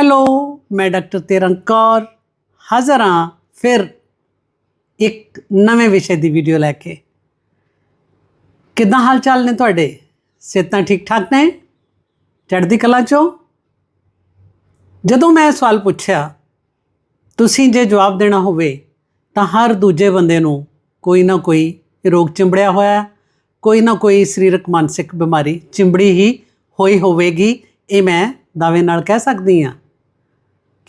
Hello, ਮੈਂ doctor ਤੇਰਨ Kaur ਹਾਜ਼ਰ ਹਾਂ ਫਿਰ ਇੱਕ ਨਵੇਂ ਵਿਸ਼ੇ ਦੀ ਵੀਡੀਓ ਲੈ ਕੇ। ਕਿੱਦਾਂ ਹਾਲ ਚਾਲ ਨੇ ਤੁਹਾਡੇ? ਸਿਹਤਾਂ ਠੀਕ ਠਾਕ ਨੇ? ਚੜ੍ਹਦੀ ਕਲਾ ਚੋਂ? ਜਦੋਂ ਮੈਂ ਸਵਾਲ ਪੁੱਛਿਆ, ਤੁਸੀਂ ਜੇ ਜਵਾਬ ਦੇਣਾ ਹੋਵੇ, ਤਾਂ ਹਰ ਦੂਜੇ ਬੰਦੇ ਨੂੰ ਕੋਈ ਨਾ ਕੋਈ ਰੋਗ ਚਿੰਬੜਿਆ ਹੋਇਆ ਕੋਈ ਨਾ ਕੋਈ ਸਰੀਰਕ ਮਾਨਸਿਕ ਬਿਮਾਰੀ ਚਿੰਬੜੀ ਹੀ ਹੋਈ ਹੋਵੇਗੀ, ਇਹ ਮੈਂ ਦਾਅਵੇ ਨਾਲ ਕਹਿ ਸਕਦੀ ਹਾਂ।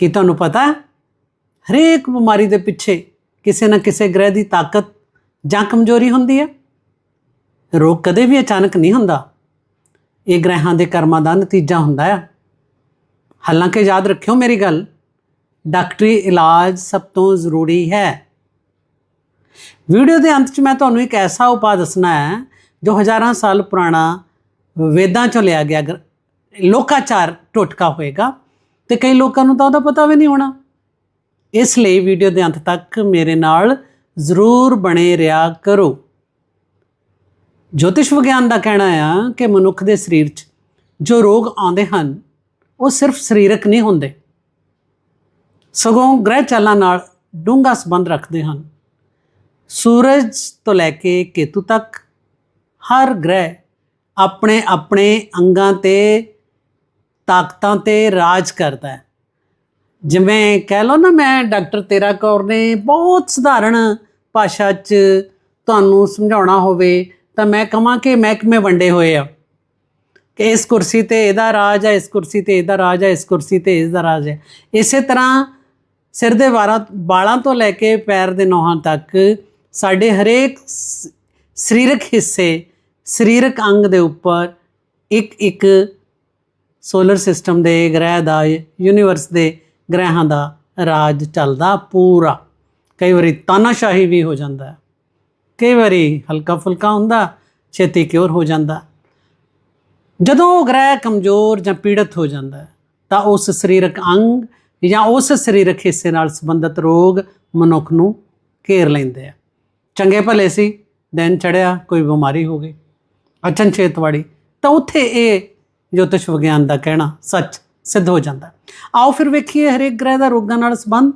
ਕੀ ਤੁਹਾਨੂੰ ਪਤਾ ਹੈ? ਹਰੇਕ ਬਿਮਾਰੀ ਦੇ ਪਿੱਛੇ ਕਿਸੇ ਨਾ ਕਿਸੇ ਗ੍ਰਹਿ ਦੀ ਤਾਕਤ ਜਾਂ ਕਮਜ਼ੋਰੀ ਹੁੰਦੀ ਹੈ। ਰੋਗ ਕਦੇ ਵੀ ਅਚਾਨਕ ਨਹੀਂ ਹੁੰਦਾ। ਇਹ ਗ੍ਰਹਿਾਂ ਦੇ ਕਰਮਾਂ ਦਾ ਨਤੀਜਾ ਹੁੰਦਾ ਹੈ। ਹਾਲਾਂਕਿ ਯਾਦ ਰੱਖਿਓ ਮੇਰੀ ਗੱਲ, ਡਾਕਟਰੀ ਇਲਾਜ ਸਭ ਤੋਂ ਜ਼ਰੂਰੀ ਹੈ। ਵੀਡੀਓ ਦੇ ਅੰਤ 'ਚ ਮੈਂ ਤੁਹਾਨੂੰ ਇੱਕ ਐਸਾ ਉਪਾਅ ਦੱਸਣਾ ਹੈ, ਜੋ ਹਜ਼ਾਰਾਂ ਸਾਲ ਪੁਰਾਣਾ ਵੇਦਾਂ 'ਚੋਂ ਲਿਆ ਗਿਆ ਗ੍ਰ- ਲੋਕਾਚਾਰ ਟੋਟਕਾ ਹੋਏਗਾ। ਤੇ ਕਈ ਲੋਕਾਂ ਨੂੰ ਤਾਂ ਉਹਦਾ ਪਤਾ ਵੀ ਨਹੀਂ ਹੋਣਾ। ਇਸ ਲਈ ਵੀਡੀਓ ਦੇ ਅੰਤ ਤੱਕ ਮੇਰੇ ਨਾਲ ਜ਼ਰੂਰ ਬਣੇ ਰਿਹਾ ਕਰੋ। ਜੋਤਿਸ਼ ਵਿਗਿਆਨ ਦਾ ਕਹਿਣਾ ਆ ਕਿ ਮਨੁੱਖ ਦੇ ਸਰੀਰ 'ਚ ਜੋ ਰੋਗ ਆਉਂਦੇ ਹਨ, ਉਹ ਸਿਰਫ ਸਰੀਰਕ ਨਹੀਂ ਹੁੰਦੇ। ਸਗੋਂ ਗ੍ਰਹਿ ਚਾਲਾਂ ਨਾਲ ਡੂੰਘਾ ਸੰਬੰਧ ਰੱਖਦੇ ਹਨ। ਸੂਰਜ ਤੋਂ ਲੈ ਕੇ ਕੇਤੂ ਤੱਕ ਹਰ ਗ੍ਰਹਿ ਆਪਣੇ ਆਪਣੇ ਅੰਗਾਂ ਤੇ ਤਾਕਤਾਂ ਤੇ ਰਾਜ ਕਰਦਾ ਹੈ। ਜਿਵੇਂ ਕਹਿ ਲਓ ਨਾ ਮੈਂ, ਡਾਕਟਰ ਤੇਰਾ ਕੌਰ ਨੇ ਬਹੁਤ ਸਧਾਰਨ ਭਾਸ਼ਾ 'ਚ ਤੁਹਾਨੂੰ ਸਮਝਾਉਣਾ ਹੋਵੇ, ਤਾਂ ਮੈਂ ਕਹਾਂ ਕਿ ਮਹਿਕਮੇ ਵੰਡੇ ਹੋਏ ਆ ਕਿ ਇਸ ਕੁਰਸੀ ਤੇ ਇਹਦਾ ਰਾਜ ਹੈ, ਇਸ ਕੁਰਸੀ ਤੇ ਇਹਦਾ ਰਾਜ ਹੈ, ਇਸ ਕੁਰਸੀ ਤੇ ਇਸ ਦਾ ਰਾਜ ਹੈ। ਇਸੇ ਤਰ੍ਹਾਂ ਸਿਰ ਦੇ ਵਾਰਾਂ, ਵਾਲਾਂ ਤੋਂ ਲੈ ਕੇ ਪੈਰ ਦੇ ਨੋਹਾਂ ਤੱਕ ਸਾਡੇ ਹਰੇਕ ਸ- ਸਰੀਰਕ ਹਿੱਸੇ, ਸਰੀਰਕ ਅੰਗ ਦੇ ਉੱਪਰ ਇੱਕ ਇੱਕ ਸੋਲਰ ਸਿਸਟਮ ਦੇ ਗ੍ਰਹਿ ਦਾ ਯੂਨੀਵਰਸ ਦੇ ਗ੍ਰਹਿਾਂ ਦਾ ਰਾਜ ਚੱਲਦਾ ਪੂਰਾ। ਕਈ ਵਾਰੀ ਤਾਨਾਸ਼ਾਹੀ ਵੀ ਹੋ ਜਾਂਦਾ ਹੈ। ਕਈ ਵਾਰੀ ਹਲਕਾ ਫੁਲਕਾ ਹੁੰਦਾ, ਛੇਤੀ ਕਿਉਰ ਹੋ ਜਾਂਦਾ। ਜਦੋਂ ਉਹ ਗ੍ਰਹਿ ਕਮਜ਼ੋਰ ਜਾਂ ਪੀੜਤ ਹੋ ਜਾਂਦਾ ਤਾਂ ਉਸ ਸਰੀਰਕ ਅੰਗ ਜਾਂ ਉਸ ਸਰੀਰਕ ਹਿੱਸੇ ਨਾਲ ਸੰਬੰਧਿਤ ਰੋਗ ਮਨੁੱਖ ਨੂੰ ਘੇਰ ਲੈਂਦੇ ਆ। ਚੰਗੇ ਭਲੇ ਸੀ, ਦਿਨ ਚੜਿਆ ਕੋਈ ਬਿਮਾਰੀ ਹੋ ਗਈ। ਅਚਨਚੇਤ ਵਾਲੀ ਤਾਂ ਉੱਥੇ ਇਹ ਜੋਤਿਸ਼ ਵਿਗਿਆਨ ਦਾ ਕਹਿਣਾ ਸੱਚ ਸਿੱਧ ਹੋ ਜਾਂਦਾ ਆਓ ਫਿਰ ਵੇਖੀਏ ਹਰੇਕ ਗ੍ਰਹਿ ਦਾ ਰੋਗਾਂ ਨਾਲ ਸੰਬੰਧ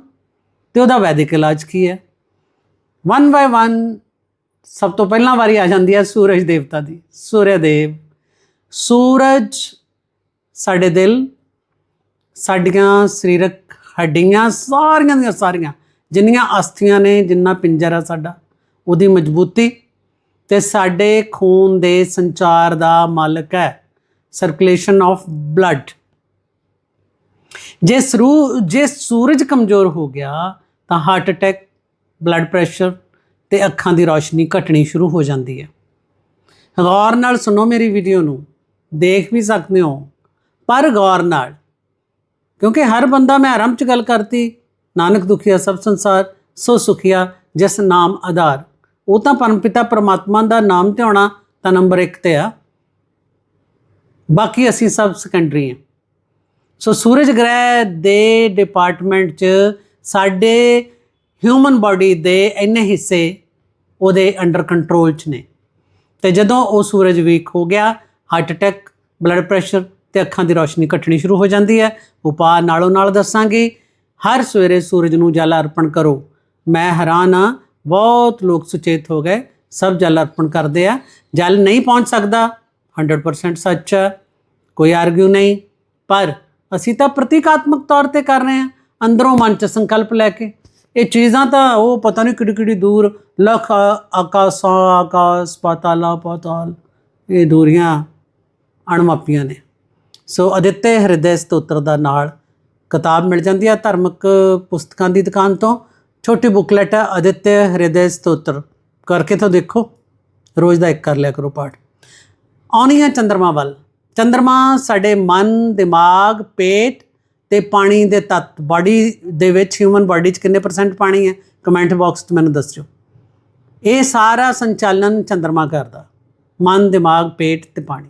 ਤੇ ਉਹਦਾ ਵੈਦਿਕ ਇਲਾਜ ਕੀ ਹੈ। ਵਨ ਬਾਏ ਵਨ ਸਭ ਤੋਂ ਪਹਿਲਾਂ ਵਾਰੀ ਆ ਜਾਂਦੀ ਹੈ ਸੂਰਜ ਦੇਵਤਾ ਦੀ। ਸੂਰਯ ਦੇਵ, ਸੂਰਜ ਸਾਡੇ ਦਿਲ, ਸਾਡੀਆਂ ਸਰੀਰਕ ਹੱਡੀਆਂ, ਸਾਰੀਆਂ ਦੀਆਂ ਸਾਰੀਆਂ, ਜਿੰਨੀਆਂ ਅਸਥੀਆਂ ਨੇ, ਜਿੰਨਾ ਪਿੰਜਰ ਆ ਸਾਡਾ, ਉਹਦੀ ਮਜ਼ਬੂਤੀ ਤੇ ਸਾਡੇ ਖੂਨ ਦੇ ਸੰਚਾਰ ਦਾ ਮਾਲਕ ਹੈ। ਸਰਕੂਲੇਸ਼ਨ ਆਫ ਬਲੱਡ ਜੇ ਸਰੂ ਜੇ ਸੂਰਜ ਕਮਜ਼ੋਰ ਹੋ ਗਿਆ, ਤਾਂ ਹਾਰਟ ਅਟੈਕ ਬਲੱਡ ਪ੍ਰੈਸ਼ਰ ਤੇ ਅੱਖਾਂ ਦੀ ਰੌਸ਼ਨੀ ਘਟਣੀ ਸ਼ੁਰੂ ਹੋ ਜਾਂਦੀ ਹੈ। ਗੌਰ ਨਾਲ ਸੁਣੋ ਮੇਰੀ ਵੀਡੀਓ ਨੂੰ, ਦੇਖ ਵੀ ਸਕਦੇ ਹੋ। ਪਰ ਗੌਰ ਨਾਲ, ਕਿਉਂਕਿ ਹਰ ਬੰਦਾ ਮੈਂ ਆਰੰਭ ਚ ਗੱਲ ਕਰਤੀ, ਨਾਨਕ ਦੁਖੀਆ ਸਭ ਸੰਸਾਰ, ਸੋ ਸੁਖੀਆ, ਜਿਸ ਨਾਮ ਆਧਾਰ। ਉਹ ਤਾਂ ਪਰਮਪਿਤਾ ਪਰਮਾਤਮਾ ਦਾ ਨਾਮ ਧਿਆਉਣਾ ਤਾਂ ਨੰਬਰ 1 ਤੇ ਆ। ਬਾਕੀ ਅਸੀਂ ਸਭ ਸੈਕੰਡਰੀ ਹਾਂ। ਸੋ ਸੂਰਜ ਗ੍ਰਹਿ ਦੇ ਡਿਪਾਰਟਮੈਂਟ ਚ ਸਾਡੇ ਹਿਊਮਨ ਬਾਡੀ ਦੇ ਇੰਨੇ ਹਿੱਸੇ ਉਹਦੇ ਅੰਡਰ ਕੰਟਰੋਲ ਚ ਨੇ। ਤੇ ਜਦੋਂ ਉਹ ਸੂਰਜ ਵੀਕ ਹੋ ਗਿਆ ਹਾਰਟ ਅਟੈਕ ਬਲੱਡ ਪ੍ਰੈਸ਼ਰ ਤੇ ਅੱਖਾਂ ਦੀ ਰੌਸ਼ਨੀ ਘਟਣੀ ਸ਼ੁਰੂ ਹੋ ਜਾਂਦੀ ਹੈ। ਉਪਾਅ ਨਾਲੋਂ ਨਾਲ ਦੱਸਾਂਗੇ, ਹਰ ਸਵੇਰੇ ਸੂਰਜ ਨੂੰ ਜਲ ਅਰਪਣ ਕਰੋ। ਮੈਂ ਹੈਰਾਨ ਹਾਂ, ਬਹੁਤ ਲੋਕ ਸੁਚੇਤ ਹੋ ਗਏ, ਸਭ ਜਲ ਅਰਪਣ ਕਰਦੇ ਆ। ਜਲ ਨਹੀਂ ਪਹੁੰਚ ਸਕਦਾ। 100% ਸੱਚ ਹੈ, ਕੋਈ ਆਰਗੂ ਨਹੀਂ। ਪਰ ਅਸੀਂ ਤਾਂ ਪ੍ਰਤੀਕਾਤਮਕ ਤੌਰ ਤੇ ਕਰ ਰਹੇ ਹਾਂ, ਅੰਦਰੋਂ ਮਨ ਚ ਸੰਕਲਪ ਲੈ ਕੇ। ਇਹ ਚੀਜ਼ਾਂ ਤਾਂ ਉਹ ਪਤਾ ਨਹੀਂ ਕਿਹੜੀ ਕਿਹੜੀ ਦੂਰ, ਲਖ, ਆਕਾਸ਼ਾਂ, ਆਕਾਸ਼, ਪਾਤਾਲਾ, ਪਾਤਾਲ, ਇਹ ਦੂਰੀਆਂ ਅਣਮਾਪੀਆਂ ਨੇ। ਸੋ ਅਦਿੱਤੇ ਹਿਰਦੇ ਸਤੋਤਰ ਦਾ ਨਾਲ ਕਿਤਾਬ ਮਿਲ ਜਾਂਦੀ ਹੈ ਧਾਰਮਿਕ ਪੁਸਤਕਾਂ ਦੀ ਦੁਕਾਨ ਤੋਂ। ਛੋਟੀ ਬੁਕਲੇਟ ਹੈ ਅਦਿੱਤੇ ਹਿਰਦੇ ਸਤੋਤਰ। ਕਰਕੇ ਤਾਂ ਦੇਖੋ, ਰੋਜ਼ ਦਾ ਇੱਕ ਕਰ ਲਿਆ ਕਰੋ ਪਾਠ। ਆਉਣੀ ਹੈ ਚੰਦਰਮਾ ਵੱਲ। ਚੰਦਰਮਾ ਸਾਡੇ ਮਨ, ਦਿਮਾਗ, ਪੇਟ ਤੇ ਪਾਣੀ ਦੇ ਤੱਤ। ਬਾਡੀ ਦੇ ਵਿੱਚ ਹਿਊਮਨ ਬਾਡੀ 'ਚ ਕਿੰਨੇ ਪਰਸੈਂਟ ਪਾਣੀ ਹੈ? ਕਮੈਂਟ ਬਾਕਸ 'ਚ ਮੈਨੂੰ ਦੱਸਿਓ ਇਹ ਸਾਰਾ ਸੰਚਾਲਨ ਚੰਦਰਮਾ ਕਰਦਾ। ਮਨ, ਦਿਮਾਗ, ਪੇਟ ਤੇ ਪਾਣੀ।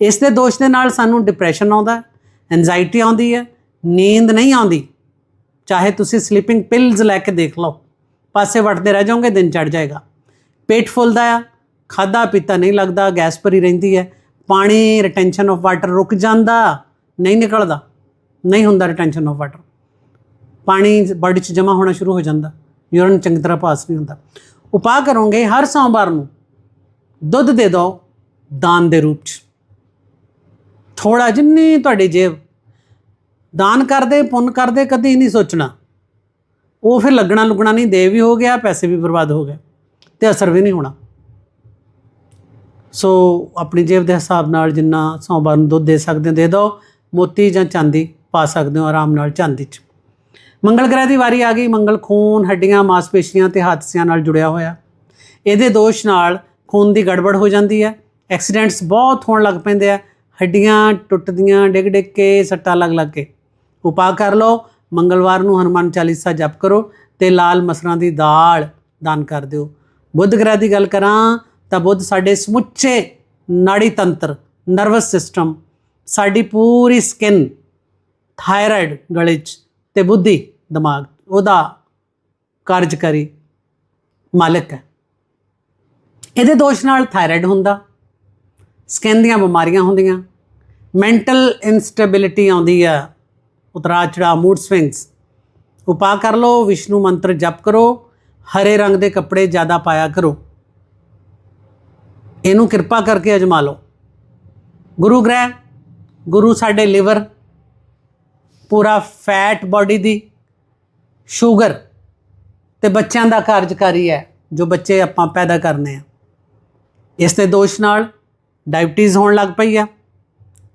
ਇਸ ਦੇ ਦੋਸ਼ ਦੇ ਨਾਲ ਸਾਨੂੰ ਡਿਪਰੈਸ਼ਨ ਆਉਂਦਾ ਐਂਜਾਇਟੀ ਆਉਂਦੀ ਹੈ, ਨੀਂਦ ਨਹੀਂ ਆਉਂਦੀ। ਚਾਹੇ ਤੁਸੀਂ ਸਲੀਪਿੰਗ ਪਿਲਸ ਲੈ ਕੇ ਦੇਖ ਲਓ। ਪਾਸੇ ਵਟਦੇ ਰਹਿ ਜਾਓਗੇ, ਦਿਨ ਚੜ ਜਾਏਗਾ। ਪੇਟ ਫੁੱਲਦਾ ਆ ਖਾਦਾ ਪੀਤਾ ਨਹੀਂ ਲੱਗਦਾ, ਗੈਸ ਭਰੀ ਰਹਿੰਦੀ ਹੈ, ਪਾਣੀ ਰਿਟੈਂਸ਼ਨ ਆਫ ਵਾਟਰ ਰੁਕ ਜਾਂਦਾ, ਨਹੀਂ ਨਿਕਲਦਾ, ਨਹੀਂ ਹੁੰਦਾ ਰਿਟੈਂਸ਼ਨ ਆਫ ਵਾਟਰ ਪਾਣੀ ਬਾਡੀ 'ਚ ਜਮਾ ਹੋਣਾ ਸ਼ੁਰੂ ਹੋ ਜਾਂਦਾ ਯੂਰਨ ਚੰਗੀ ਤਰ੍ਹਾਂ ਪਾਸ ਨਹੀਂ ਹੁੰਦਾ। ਉਪਾਅ ਕਰੋਗੇ ਹਰ ਸੋਮਵਾਰ ਨੂੰ, ਦੁੱਧ ਦੇ ਦਿਓ, ਦਾਨ ਦੇ ਰੂਪ 'ਚ। ਥੋੜਾ ਜਿੰਨੀ ਤੁਹਾਡੀ ਜੇਬ, ਦਾਨ ਕਰਦੇ, ਪੁੰਨ ਕਰਦੇ, ਕਦੀ ਨਹੀਂ ਸੋਚਣਾ। ਉਹ ਫਿਰ ਲੱਗਣਾ ਲੁਗਣਾ ਨਹੀਂ ਦੇ ਵੀ ਹੋ ਗਿਆ, ਪੈਸੇ ਵੀ ਬਰਬਾਦ ਹੋ ਗਏ, ਤੇ ਅਸਰ ਵੀ ਨਹੀਂ ਹੋਣਾ। ਸੋ ਆਪਣੀ ਜੇਬ ਦੇ ਹਿਸਾਬ ਨਾਲ ਜਿੰਨਾ ਸੋਮਵਾਰ ਨੂੰ ਦੁੱਧ ਦੇ ਸਕਦੇ ਹੋ, ਦੇ ਦਿਓ। ਮੋਤੀ ਜਾਂ ਚਾਂਦੀ ਪਾ ਸਕਦੇ ਹੋ ਆਰਾਮ ਨਾਲ ਚਾਂਦੀ 'ਚ। ਮੰਗਲ ਗ੍ਰਹਿ ਦੀ ਵਾਰੀ ਆ ਗਈ। ਮੰਗਲ ਖੂਨ, ਹੱਡੀਆਂ, ਮਾਸਪੇਸ਼ੀਆਂ ਤੇ ਹਾਦਸਿਆਂ ਨਾਲ ਜੁੜਿਆ ਹੋਇਆ। ਇਹਦੇ ਦੋਸ਼ ਨਾਲ ਖੂਨ ਦੀ ਗੜਬੜ ਹੋ ਜਾਂਦੀ ਹੈ। ਐਕਸੀਡੈਂਟਸ ਬਹੁਤ ਹੋਣ ਲੱਗ ਪੈਂਦੇ ਆ। ਹੱਡੀਆਂ ਟੁੱਟਦੀਆਂ, ਡਿੱਗ ਡਿੱਗ ਕੇ, ਸੱਟਾਂ ਲੱਗ ਲੱਗ ਕੇ। ਉਪਾਅ ਕਰ ਲਓ। ਮੰਗਲਵਾਰ ਨੂੰ ਹਨੂਮਾਨ ਚਾਲੀਸਾ ਜਪ ਕਰੋ ਤੇ ਲਾਲ ਮਸਰਾਂ ਦੀ ਦਾਲ ਦਾਨ ਕਰ ਦਿਓ। ਬੁੱਧ ਗ੍ਰਹਿ ਦੀ ਗੱਲ ਕਰਾਂ ਤਾਂ ਬੁੱਧ ਸਾਡੇ ਸਮੁੱਚੇ ਨਾੜੀ ਤੰਤਰ ਨਰਵਸ ਸਿਸਟਮ ਸਾਡੀ ਪੂਰੀ ਸਕਿਨ ਥਾਇਰਾਇਡ ਗਲੇ 'ਚ ਤੇ ਬੁੱਧੀ ਦਿਮਾਗ ਉਹਦਾ ਕਾਰਜਕਾਰੀ ਮਾਲਕ ਹੈ। ਇਹਦੇ ਦੋਸ਼ ਨਾਲ ਥਾਇਰਾਇਡ ਹੁੰਦਾ ਸਕਿਨ ਦੀਆਂ ਬਿਮਾਰੀਆਂ ਹੁੰਦੀਆਂ ਮੈਂਟਲ ਇਨਸਟੇਬਿਲਿਟੀ ਆਉਂਦੀ ਆ ਉਤਰਾ ਚੜਾ ਮੂਡ ਸਵਿੰਗਸ ਉਪਾਅ ਕਰ ਲਓ, ਵਿਸ਼ਨੂੰ ਮੰਤਰ ਜਪ ਕਰੋ, ਹਰੇ ਰੰਗ ਦੇ ਕੱਪੜੇ ਜ਼ਿਆਦਾ ਪਾਇਆ ਕਰੋ। ਇਹਨੂੰ ਕਿਰਪਾ ਕਰਕੇ ਅਜਮਾ ਲਓ। ਗੁਰੂ ਗ੍ਰਹਿ, ਗੁਰੂ ਸਾਡੇ ਲਿਵਰ, ਪੂਰਾ ਫੈਟ ਬਾਡੀ ਦੀ ਸ਼ੂਗਰ ਤੇ ਬੱਚਿਆਂ ਦਾ ਕਾਰਜਕਾਰੀ ਹੈ, ਜੋ ਬੱਚੇ ਆਪਾਂ ਪੈਦਾ ਕਰਨੇ ਆ। ਇਸ ਦੇ ਦੋਸ਼ ਨਾਲ ਡਾਇਬਟੀਜ਼ ਹੋਣ ਲੱਗ ਪਈ ਆ,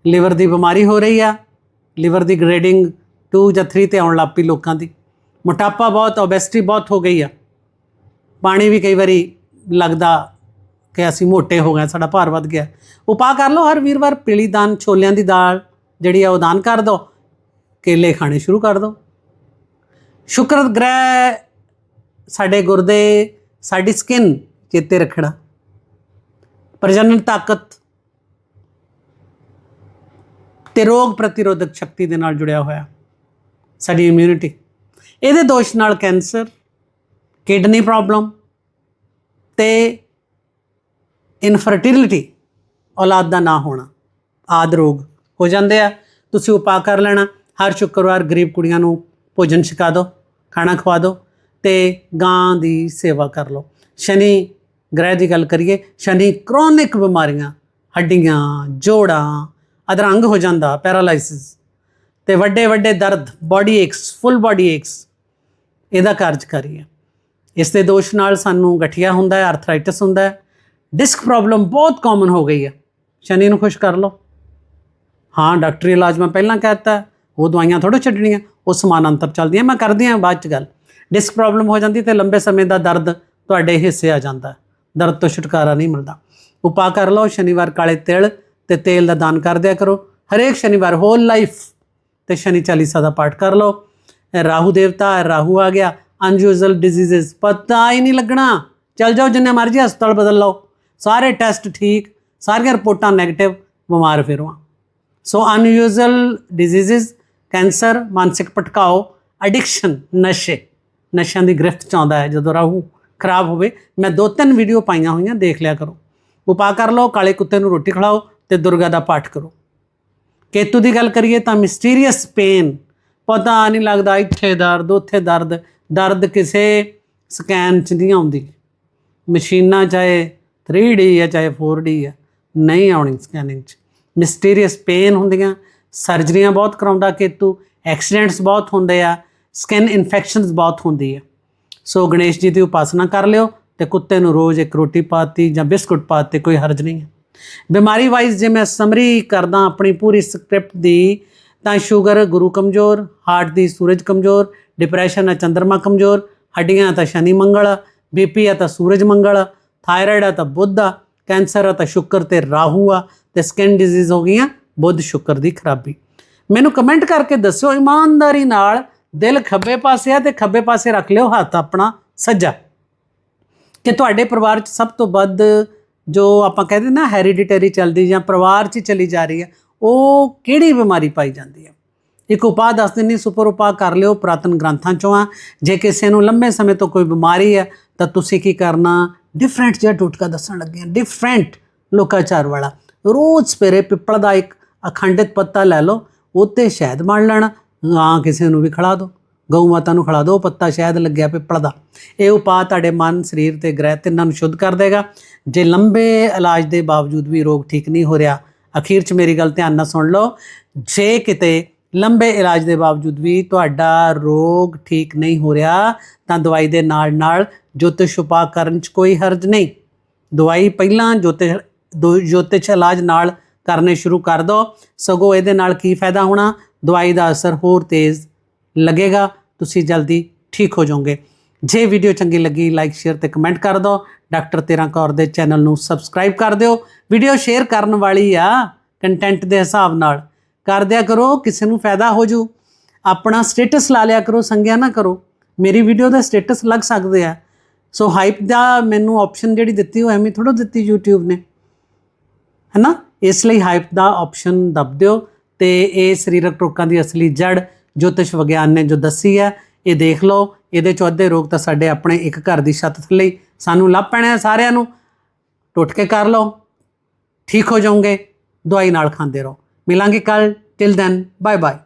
ਲਿਵਰ ਦੀ ਬਿਮਾਰੀ ਹੋ ਰਹੀ ਆ, ਲਿਵਰ ਦੀ ਗ੍ਰੇਡਿੰਗ 2 ਜਾਂ 3 ਤੇ ਆਉਣ ਲੱਗ ਪਈ ਲੋਕਾਂ ਦੀ। ਮੋਟਾਪਾ ਬਹੁਤ ਓਬੈਸਿਟੀ ਬਹੁਤ ਹੋ ਗਈ ਆ। ਪਾਣੀ ਵੀ ਕਈ ਵਾਰੀ ਲੱਗਦਾ ਕਿ ਅਸੀਂ ਮੋਟੇ ਹੋ ਗਏ ਸਾਡਾ ਭਾਰ ਵੱਧ ਗਿਆ ਉਪਾਅ ਕਰ ਲਓ ਹਰ ਵੀਰਵਾਰ ਪੀਲੀ ਦਾਨ ਛੋਲਿਆਂ ਦੀ ਦਾਲ ਜਿਹੜੀ ਆ ਉਹ ਦਾਨ ਕਰ ਦਿਓ ਕੇਲੇ ਖਾਣੇ ਸ਼ੁਰੂ ਕਰ ਦਿਓ ਸ਼ੁਕਰ ਗ੍ਰਹਿ ਸਾਡੇ ਗੁਰਦੇ ਸਾਡੀ ਸਕਿਨ ਚੇਤੇ ਰੱਖਣਾ। ਪ੍ਰਜਨਨ ਤਾਕਤ ਤੇ ਰੋਗ ਪ੍ਰਤੀਰੋਧਕ ਸ਼ਕਤੀ ਦੇ ਨਾਲ ਜੁੜਿਆ ਹੋਇਆ ਸਾਡੀ ਇਮਿਊਨਿਟੀ ਇਹਦੇ ਦੋਸ਼ ਨਾਲ ਕੈਂਸਰ, ਕਿਡਨੀ ਪ੍ਰੋਬਲਮ ਤੇ ਇਨਫਰਟਿਲਿਟੀ ਔਲਾਦ ਦਾ ਨਾ ਹੋਣਾ, ਆਦ ਰੋਗ ਹੋ ਜਾਂਦੇ ਆ। ਤੁਸੀਂ ਉਪਾਅ ਕਰ ਲੈਣਾ, ਹਰ ਸ਼ੁੱਕਰਵਾਰ ਗਰੀਬ ਕੁੜੀਆਂ ਨੂੰ ਭੋਜਨ ਛਕਾ ਦਿਓ ਖਾਣਾ ਖਵਾ ਦਿਓ ਤੇ ਗਾਂ ਦੀ ਸੇਵਾ ਕਰ ਲਓ। ਸ਼ਨੀ ਗ੍ਰਹਿ ਦੀ ਗੱਲ ਕਰੀਏ, ਸ਼ਨੀ ਕ੍ਰੋਨਿਕ ਬਿਮਾਰੀਆਂ, ਹੱਡੀਆਂ, ਜੋੜਾਂ ਅਧਰੰਗ ਹੋ ਜਾਂਦਾ ਪੈਰਾਲਾਈਸਿਸ ਤੇ ਵੱਡੇ ਵੱਡੇ ਦਰਦ body aches full body aches ਇਹਦਾ ਕਾਰਜਕਾਰੀ ਹੈ ਇਸ ਦੇ ਦੋਸ਼ ਨਾਲ ਸਾਨੂੰ ਗਠੀਆ ਹੁੰਦਾ ਹੈ ਆਰਥਰਾਈਟਿਸ ਹੁੰਦਾ ਹੈ ਡਿਸਕ ਪ੍ਰੋਬਲਮ ਬਹੁਤ ਕਾਮਨ ਹੋ ਗਈ ਹੈ। ਸ਼ਨੀ ਨੂੰ ਖੁਸ਼ ਕਰ ਲਓ। ਹਾਂ ਡਾਕਟਰੀ ਇਲਾਜ ਮੈਂ ਪਹਿਲਾਂ ਕਹਿਤਾ ਉਹ ਦਵਾਈਆਂ ਥੋੜ੍ਹਾ ਛੱਡਣੀਆਂ, ਉਹ ਸਮਾਨ ਅੰਤਰ ਚੱਲਦੀਆਂ, ਮੈਂ ਕਰਦੀ ਹਾਂ ਬਾਅਦ ਚ ਗੱਲ। ਡਿਸਕ ਪ੍ਰੋਬਲਮ ਹੋ ਜਾਂਦੀ ਤੇ ਲੰਬੇ ਸਮੇਂ ਦਾ ਦਰਦ ਤੁਹਾਡੇ ਹਿੱਸੇ ਆ ਜਾਂਦਾ। ਦਰਦ ਤੋਂ ਛੁਟਕਾਰਾ ਨਹੀਂ ਮਿਲਦਾ। ਉਪਾਅ ਕਰ ਲਓ, ਸ਼ਨੀਵਾਰ ਕਾਲੇ ਤਿਲ ਤੇ ਤੇਲ ਦਾ ਦਾਨ ਕਰ ਦਿਆ ਕਰੋ। ਹਰੇਕ ਸ਼ਨੀਵਾਰ ਹੋਲ ਲਾਈਫ ਤੇ ਸ਼ਨੀ ਚਾਲੀਸਾ ਦਾ ਪਾਠ ਕਰ ਲਓ। ਰਾਹੂ ਦੇਵਤਾ, ਰਾਹੂ ਆ ਗਿਆ। ਅਨਯੂਜ਼ਲ ਡਿਜ਼ੀਜ਼ਸ ਪਤਾ ਹੀ ਨਹੀਂ ਲੱਗਣਾ। ਚੱਲ ਜਾਓ, ਜਿੰਨੇ ਮਰਜ਼ੀ ਹਸਪਤਾਲ ਬਦਲ ਲਓ। ਸਾਰੇ ਟੈਸਟ ਠੀਕ, ਸਾਰੀਆਂ ਰਿਪੋਰਟਾਂ ਨੈਗੇਟਿਵ ਬਿਮਾਰ ਫਿਰਵਾ ਸੋ ਅਨਯੂਜ਼ਲ ਡਿਜ਼ੀਜ਼ਸ ਕੈਂਸਰ ਮਾਨਸਿਕ ਭਟਕਾਓ ਐਡਿਕਸ਼ਨ ਨਸ਼ੇ। ਨਸ਼ਿਆਂ ਦੀ ਗ੍ਰਿਫਤ ਚ ਆਉਂਦਾ ਹੈ, ਜਦੋਂ ਰਾਹੂ ਖਰਾਬ ਹੋਵੇ। ਮੈਂ ਦੋ ਤਿੰਨ ਵੀਡੀਓ ਪਾਈਆਂ ਹੋਈਆਂ, ਦੇਖ ਲਿਆ ਕਰੋ। ਉਪਾਅ ਕਰ ਲਓ, ਕਾਲੇ ਕੁੱਤੇ ਨੂੰ ਰੋਟੀ ਖਿਲਾਓ ਤੇ ਦੁਰਗਾ ਦਾ ਪਾਠ ਕਰੋ। ਕੇਤੂ ਦੀ ਗੱਲ ਕਰੀਏ ਤਾਂ ਮਿਸਟੀਰੀਅਸ ਪੇਨ ਪਤਾ ਨਹੀਂ ਲੱਗਦਾ, ਇੱਥੇ ਦਰਦ, ਉੱਥੇ ਦਰਦ ਦਰਦ ਕਿਸੇ ਸਕੈਨ 'ਚ ਨਹੀਂ ਆਉਂਦੀ। ਮਸ਼ੀਨਾਂ ਚਾਹੇ 3D ਹੈ ਚਾਹੇ 4D ਹੈ ਨਹੀਂ ਆਉਣੀ ਸਕੈਨਿੰਗ 'ਚ। ਮਿਸਟੀਰੀਅਸ ਪੇਨ ਹੁੰਦੀਆਂ ਸਰਜਰੀਆਂ ਬਹੁਤ ਕਰਾਉਂਦਾ ਕੇਤੂ ਐਕਸੀਡੈਂਟਸ ਬਹੁਤ ਹੁੰਦੇ ਆ ਸਕਿਨ ਇਨਫੈਕਸ਼ਨਸ ਬਹੁਤ ਹੁੰਦੀ ਹੈ ਸੋ ਗਣੇਸ਼ ਜੀ ਦੀ ਉਪਾਸਨਾ ਕਰ ਲਿਓ ਤੇ ਕੁੱਤੇ ਨੂੰ ਰੋਜ਼ ਇੱਕ ਰੋਟੀ ਪਾਤੀ ਜਾਂ ਬਿਸਕੁਟ ਪਾਤੇ, ਕੋਈ ਹਰਜ ਨਹੀਂ ਹੈ ਬਿਮਾਰੀ ਵਾਈਜ਼ ਜੇ ਮੈਂ ਸਮਰੀ ਕਰਦਾ ਆਪਣੀ ਪੂਰੀ ਸਕ੍ਰਿਪਟ ਦੀ, ਤਾਂ ਸ਼ੂਗਰ ਗੁਰੂ ਕਮਜ਼ੋਰ ਹਾਰਟ ਦੀ ਸੂਰਜ ਕਮਜ਼ੋਰ ਡਿਪਰੈਸ਼ਨ ਆ ਚੰਦਰਮਾ ਕਮਜ਼ੋਰ, ਹੱਡੀਆਂ ਤਾਂ ਸ਼ਨੀ ਮੰਗਲ ਬੀਪੀ ਆ ਤਾਂ ਸੂਰਜ ਮੰਗਲ ਥਾਇਰਾਇਡ ਆ ਤਾਂ ਬੁੱਧ ਆ ਕੈਂਸਰ ਆ ਤਾਂ ਸ਼ੁਕਰ ਤੇ ਰਾਹੂ ਆ, ਤੇ ਸਕਿਨ ਡਿਜ਼ੀਜ਼ ਹੋ ਗਈਆਂ, ਬੁੱਧ ਸ਼ੁਕਰ ਦੀ ਖਰਾਬੀ। ਮੈਨੂੰ ਕਮੈਂਟ ਕਰਕੇ ਦੱਸਿਓ, ਇਮਾਨਦਾਰੀ ਨਾਲ ਦਿਲ ਖੱਬੇ ਪਾਸੇ ਆ ਤੇ ਖੱਬੇ ਪਾਸੇ ਰੱਖ ਲਿਓ, ਹੱਥ ਆਪਣਾ ਸੱਜਾ। ਕਿ ਤੁਹਾਡੇ ਪਰਿਵਾਰ 'ਚ ਸਭ ਤੋਂ ਵੱਧ ਜੋ ਆਪਾਂ ਕਹਿੰਦੇ ਨਾ ਹੈਰੀਡਿਟਰੀ ਚੱਲਦੀ ਜਾਂ ਪਰਿਵਾਰ 'ਚ ਚਲੀ ਜਾ ਰਹੀ ਹੈ ਉਹ ਕਿਹੜੀ ਬਿਮਾਰੀ ਪਾਈ ਜਾਂਦੀ ਹੈ ਇੱਕ ਉਪਾਅ ਦੱਸ ਦਿੰਨੀ, ਸੁਪਰ ਉਪਾਅ ਕਰ ਲਿਓ, ਪੁਰਾਤਨ ਗ੍ਰੰਥਾਂ ਚੋਂ ਆ। ਜੇ ਕਿਸੇ ਨੂੰ ਲੰਮੇ ਸਮੇਂ ਤੋਂ ਕੋਈ ਬਿਮਾਰੀ ਹੈ ਤਾਂ ਤੁਸੀਂ ਕੀ ਕਰਨਾ? ਡਿਫਰੈਂਟ ਜਿਹਾ ਟੋਟਕਾ ਦੱਸਣ ਲੱਗੇ ਹਾਂ। ਡਿਫਰੈਂਟ ਲੋਕਾਚਾਰ ਵਾਲਾ। ਰੋਜ਼ ਸਵੇਰੇ ਪਿੱਪਲ ਦਾ ਇੱਕ ਅਖੰਡਿਤ ਪੱਤਾ ਲੈ ਲਓ, ਉੱਤੇ ਸ਼ਹਿਦ ਮਲ ਲੈਣਾ ਹਾਂ ਕਿਸੇ ਨੂੰ ਵੀ ਖੜਾ ਦਿਓ। ਗਊ ਮਾਤਾ ਨੂੰ ਖੜਾ ਦਿਓ ਪੱਤਾ ਸ਼ਹਿਦ ਲੱਗਿਆ ਪਿੱਪਲ ਦਾ। ਇਹ ਉਪਾਅ ਤੁਹਾਡੇ ਮਨ, ਸਰੀਰ ਤੇ ਗ੍ਰਹਿ ਤਿੰਨਾਂ ਨੂੰ ਸ਼ੁੱਧ ਕਰ ਦੇਗਾ। ਜੇ ਲੰਬੇ ਇਲਾਜ ਦੇ ਬਾਵਜੂਦ ਵੀ ਰੋਗ ਠੀਕ ਨਹੀਂ ਹੋ ਰਿਹਾ, ਅਖੀਰ 'ਚ ਮੇਰੀ ਗੱਲ ਧਿਆਨ ਨਾਲ ਸੁਣ ਲਓ। ਜੇ ਕਿਤੇ ਲੰਬੇ ਇਲਾਜ ਦੇ ਬਾਵਜੂਦ ਵੀ ਤੁਹਾਡਾ ਰੋਗ ਠੀਕ ਨਹੀਂ ਹੋ ਰਿਹਾ, ਤਾਂ ਦਵਾਈ ਦੇ ਨਾਲ ਨਾਲ ਜੋਤਿਸ਼ ਉਪਾਅ ਕਰਨ 'ਚ ਕੋਈ ਹਰਜ ਨਹੀਂ। ਦਵਾਈ ਪਹਿਲਾਂ ਜੋਤਿਸ਼ ਦੋ- ਜੋਤਿਸ਼ ਇਲਾਜ ਨਾਲ ਕਰਨੇ ਸ਼ੁਰੂ ਕਰ ਦਿਓ ਸਗੋਂ ਇਹਦੇ ਨਾਲ ਕੀ ਫਾਇਦਾ ਹੋਣਾ? ਦਵਾਈ ਦਾ ਅਸਰ ਹੋਰ ਤੇਜ਼ ਲੱਗੇਗਾ। ਤੁਸੀਂ ਜਲਦੀ ਠੀਕ ਹੋ ਜਾਓਗੇ। ਜੇ ਵੀਡੀਓ ਚੰਗੀ ਲੱਗੀ ਲਾਈਕ ਸ਼ੇਅਰ ਤੇ ਕਮੈਂਟ ਕਰ ਦਿਓ ਡਾਕਟਰ ਤੇਰਾ ਕੌਰ ਦੇ ਚੈਨਲ ਨੂੰ ਸਬਸਕ੍ਰਾਈਬ ਕਰ ਦਿਓ। ਵੀਡੀਓ ਸ਼ੇਅਰ ਕਰਨ ਵਾਲੀ ਆ ਕੰਟੈਂਟ ਦੇ ਹਿਸਾਬ ਨਾਲ। ਕਰ ਦਿਆ ਕਰੋ, ਕਿਸੇ ਨੂੰ ਫਾਇਦਾ ਹੋ ਜੂ ਆਪਣਾ ਸਟੇਟਸ ਲਾ ਲਿਆ ਕਰੋ, ਸੰਗਿਆ ਨਾ ਕਰੋ। ਮੇਰੀ ਵੀਡੀਓ ਦਾ ਸਟੇਟਸ ਲੱਗ ਸਕਦੇ ਆ। ਸੋ ਹਾਈਪ ਦਾ ਮੈਨੂੰ ਆਪਸ਼ਨ ਜਿਹੜੀ ਦਿੱਤੀ, ਉਹ ਐਵੇਂ ਥੋੜੋ ਦਿੱਤੀ YouTube ਨੇ। ਹੈਨਾ? ਇਸ ਲਈ ਹਾਈਪ ਦਾ ਆਪਸ਼ਨ ਦਬ ਦਿਓ ਤੇ ਇਹ ਸਰੀਰਕ ਰੋਗਾਂ ਦੀ ਅਸਲੀ ਜੜ ਜੋਤਿਸ਼ ਵਿਗਿਆਨ ਨੇ ਜੋ ਦੱਸੀ ਹੈ, ਇਹ ਦੇਖ ਲਓ। ਇਹਦੇ ਚੋਂ ਅੱਧੇ ਰੋਗ ਤਾਂ ਸਾਡੇ ਆਪਣੇ ਇੱਕ ਘਰ ਦੀ ਛੱਤ ਥੱਲੇ ਸਾਨੂੰ ਲੱਭ ਪੈਣੇ ਸਾਰਿਆਂ ਨੂੰ। ਟੁੱਟ ਕੇ ਕਰ ਲਓ। ਠੀਕ ਹੋ ਜਾਓਗੇ। ਦਵਾਈ ਨਾਲ ਖਾਂਦੇ ਰਹੋ। ਮਿਲਾਂਗੇ ਕੱਲ ਟਿਲ ਦੈਨ ਬਾਏ ਬਾਏ